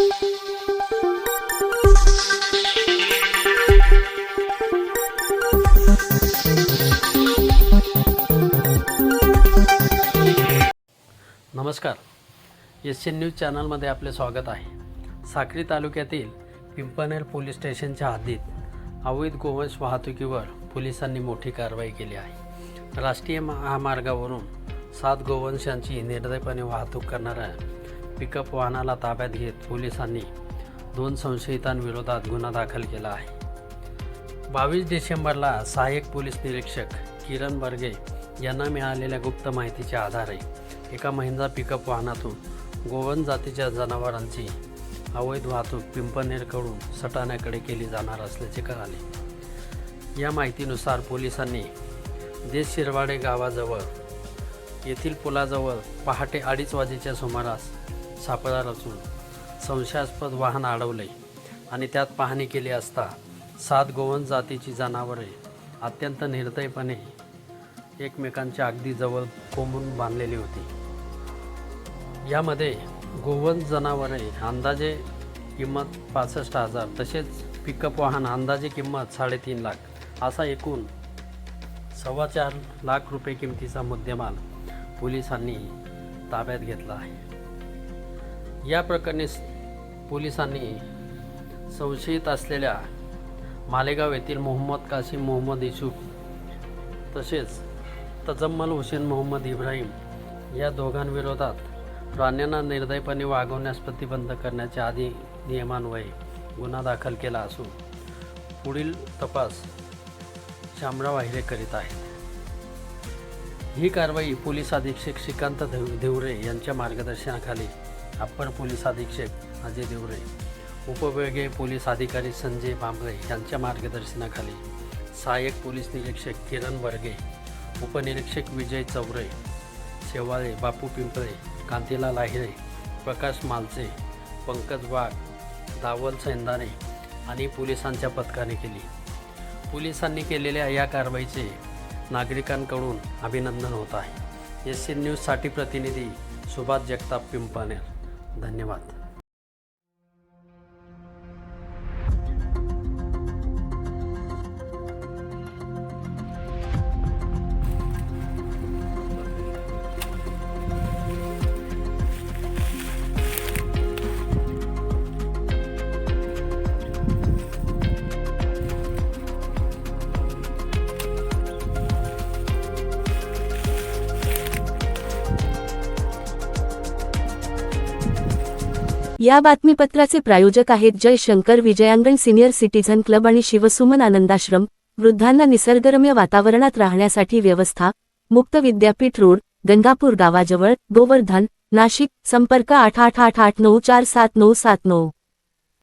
नमस्कार. S N news चॅनलमध्ये आपले स्वागत आहे. साक्री तालुक्यातील पिंपनेर पोलीस स्टेशनच्या हद्दीत अवैध गोवंश वाहतुकीवर पोलिसांनी मोठी कारवाई केली आहे. राष्ट्रीय महामार्गावरून सात गोवंशांची निर्दयपणे वाहतूक करणाऱ्या पिकअप वाहनाला ताब्यात घेत पोलिसांनी दोन संशयितांविरोधात गुन्हा दाखल केला आहे. बावीस डिसेंबरला सहाय्यक पोलीस निरीक्षक किरण बर्गे यांना मिळालेल्या गुप्त माहितीच्या आधारे एका महिंद्रा पिकअप वाहनातून गोवन जातीच्या जनावरांची अवैध वाहतूक पिंपनेरकडून सटाण्याकडे केली जाणार असल्याचे कळाले. या माहितीनुसार पोलिसांनी देश शिरवाडे गावाजवळ येथील पुलाजवळ पहाटे अडीच वाजेच्या सुमारास सापळा रचून संशयास्पद वाहन अडवले आणि त्यात पाहणी केली असता सात गोवन जातीची जनावरे अत्यंत निर्दयपणे एकमेकांच्या अगदी जवळ कोंबून बांधलेली होती. यामध्ये गोवन जनावरे अंदाजे किंमत पासष्ट हजार तसेच पिकअप वाहन अंदाजे किंमत साडेतीन लाख असा एकूण सव्वा चार लाख रुपये किमतीचा मुद्देमाल पोलिसांनी ताब्यात घेतला आहे. या प्रकरणी पोलिसांनी संशयित असलेल्या मालेगाव येथील मोहम्मद कासिम मोहम्मद इशूक तसेच तजम्मल हुसेन मोहम्मद इब्राहिम या दोघांविरोधात प्राण्यांना निर्दयपणे वागवण्यास प्रतिबंध करण्याच्या आधी नियमान्वये गुन्हा दाखल केला असून पुढील तपास शामराव वाहिरे करीत आहेत. ही कारवाई पोलीस अधीक्षक श्रीकांत देव- देवरे यांच्या मार्गदर्शनाखाली अप्पर पोलीस अधीक्षक अजय देवरे उपविभागीय पोलीस अधिकारी संजय भांबळे यांच्या मार्गदर्शनाखाली सहाय्यक पोलीस निरीक्षक किरण बर्गे उपनिरीक्षक विजय चौरे शेवाळे बापू पिंपळे कांतीलाल आहिरे प्रकाश मालचे पंकज वाघ दावल सैंदाने आणि पोलिसांच्या पथकाने केली. पोलिसांनी केलेल्या या कारवाईचे नागरिकांकडून अभिनंदन होत आहे. एस सी न्यूजसाठी प्रतिनिधी सुभाष जगताप पिंपनेर धन्यवाद. या बातमीपत्राचे प्रायोजक आहेत Jayshankar Vijayangan senior citizen club आणि शिवसुमन आनंदाश्रम वृद्धांना निसर्गरम्य वातावरणात राहण्यासाठी व्यवस्था मुक्त विद्यापीठ रोड गंगापूर गावाजवळ गोवर्धन नाशिक संपर्क आठ आठ आठ आठ नऊ चार सात नऊ सात नऊ.